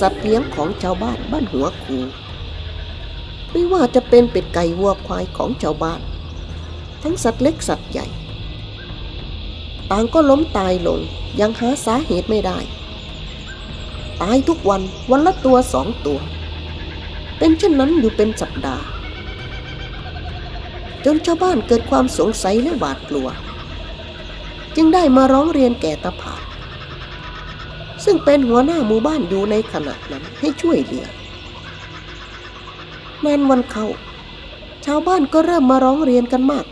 สัตว์เลี้ยงของชาวบ้านบ้านหัวคูไม่ว่าจะเป็นเป็ดไก่วัวควายของชาวบ้าน ทั้งสัตว์เล็กสัตว์ใหญ่ ต่างก็ล้มตายลงยังหาสาเหตุไม่ได้ ตายทุกวันวันละตัวสองตัว เป็นเช่นนั้นอยู่เป็นสัปดาห์ จนชาวบ้านเกิดความสงสัยและหวาดกลัว จึงได้มาร้องเรียนแก่ตาผา ซึ่งเป็นหัวหน้าหมู่บ้านอยู่ในขณะนั้นให้ช่วยเหลือนานวันเขาชาวบ้านก็เริ่มมาร้องเรียนกันมาก